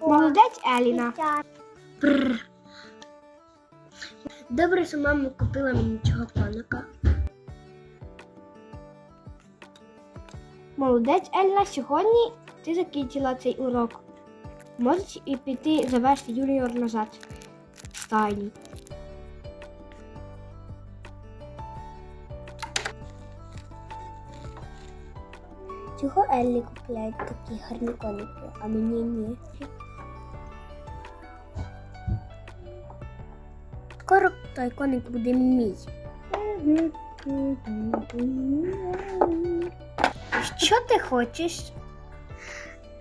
Молодець Еліна. Добре, що мама купила мені цього коника. Молодець Еліна. Сьогодні ти закінчила цей урок. Можеш і піти завести Юніор назад. Стайні. Чого Еллі купляють такі гарні коники, а мені ні? Той коник буде мій. Що ти хочеш?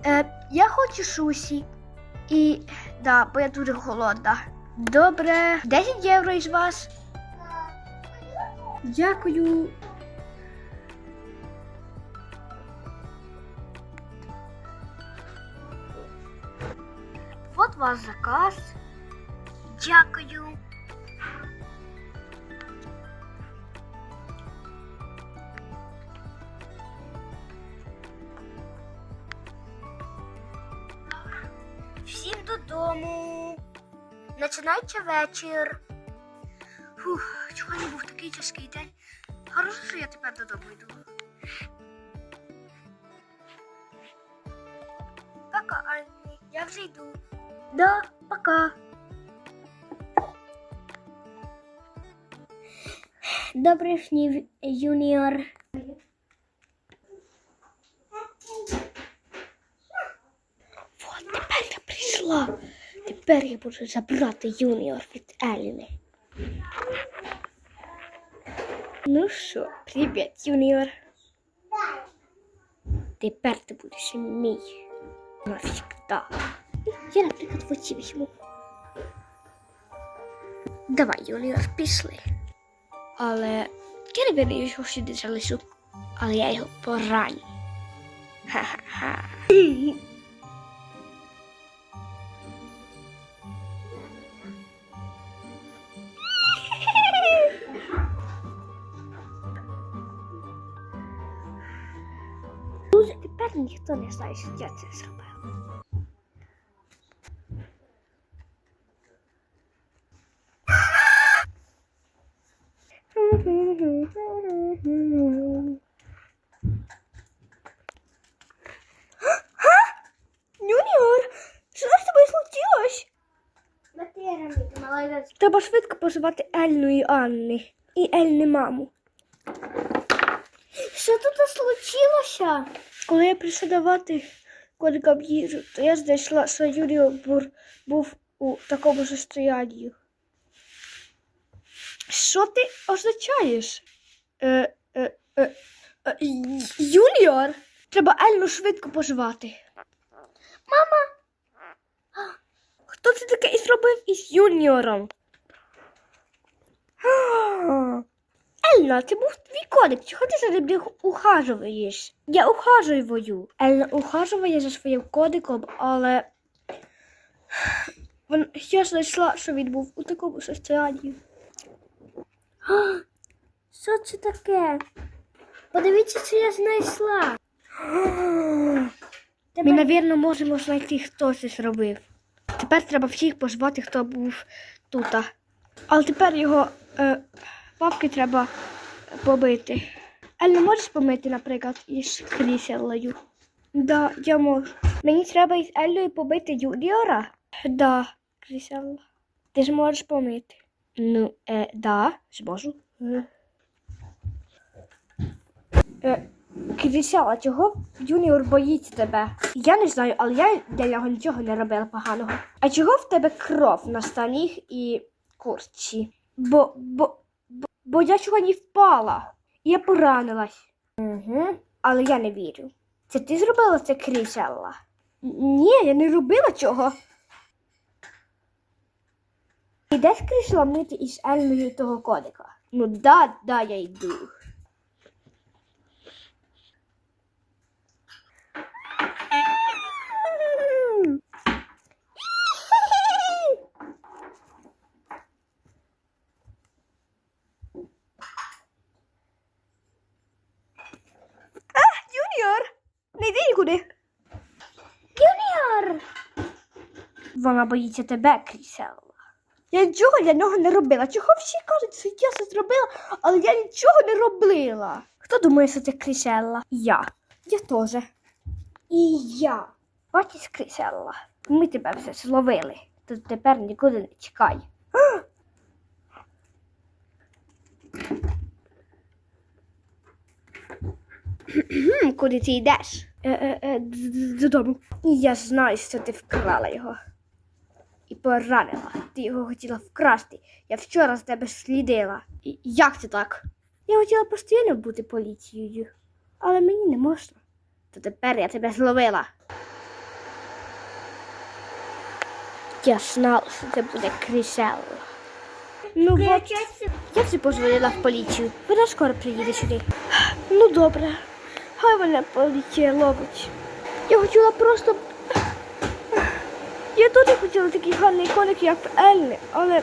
Е, я хочу шусі. І да, бо я дуже голодна. Добре, 10 євро із вас. Дякую. Вот ваш заказ. Дякую. Додому. Починається вечір. Фух, сьогодні був такий тяжкий день. Хорошо, що я тепер додому йду. Пока, Анні. Я вже йду. Да, пока. Добрий снів, юніор. Вот, тепер я прийшла. Тепер я можу забрати юніор від Еліни. Ну що, привіт, юніор. Тепер ти будеш мій. Навсегда. Я, наприклад, оці візьму. Давай, юніор, пішли. Але я не вірю, що сюди залишу. Але я його пораню. Ха-ха-ха. Тепер ніхто не знає, що я це зробив. Юніор, що з тобою случилось? Треба швидко позивати Ельну і Анни. І Ельни маму. Що тут случилося? Коли я прийшла давати кодикам їжу, то я знайшла, що Юрій бур, був у такому ж стоянні. Що ти означаєш? Е, е, е, е, Юніор? Треба Ельну швидко поживати. Мама! Хто це таке і зробив із Юніором? А, Ельна, це був твій коник. Чого ти за ним ухажуєш? Я ухажую. Ельна ухажує за своїм коником, але я знайшла, що він був у такому состоянні. Що це таке? Подивіться, що я знайшла. Ми, навірно, можемо знайти, хто це зробив. Тепер треба всіх позвати, хто був тут. Але тепер його е, папки треба побити. Ельна, можеш помити, наприклад, із кріселею? Да, я можу. Мені треба із Еллею побити Юніора? Да, кріселла. Ти ж можеш помити. Ну, е, да, зможу. Е. Е, Крісяла, чого Юніор боїться тебе? Я не знаю, але я для нього нічого не робила поганого. А чого в тебе кров на штаніх і куртці? Бо, бо, бо, я сьогодні впала. І я поранилась. Угу. Але я не вірю. Це ти зробила це крісела? Ні, я не робила чого. Ідеш крісла мити із Ельмою того кодика? Ну да, да, я йду. Юніор, не нікуди. Юніор! Вона боїться тебе, Кріселла. Я нічого для нього не робила. Чого всі кажуть, що я це зробила, але я нічого не робила. Хто думає, що це Кріселла? Я. Я теж. І я. Бачиш, Кріселла, ми тебе все зловили. То тепер нікуди не чекай. Куди ти йдеш? Е, е, е, д- д- Я знаю, що ти вкрала його. І поранила. Ти його хотіла вкрасти. Я вчора з тебе слідила. І як це так? Я хотіла постійно бути поліцією, але мені не можна. То тепер я тебе зловила. Я знала, що це буде Кріселла. Ну, от, я вже позвонила в поліцію. Вона скоро приїде сюди. Ну добре, хай мене поліція ловить. Я хотіла просто. Я теж хотіла такий гарний коник, як Елли, але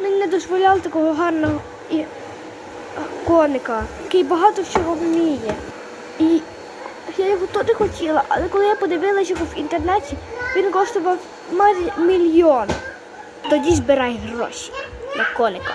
мені не дозволяли такого гарного і коника, який багато чого вміє. І я його теж хотіла, але коли я подивилася його в інтернеті, він коштував майже мільйон. Тоді збирай гроші на коника.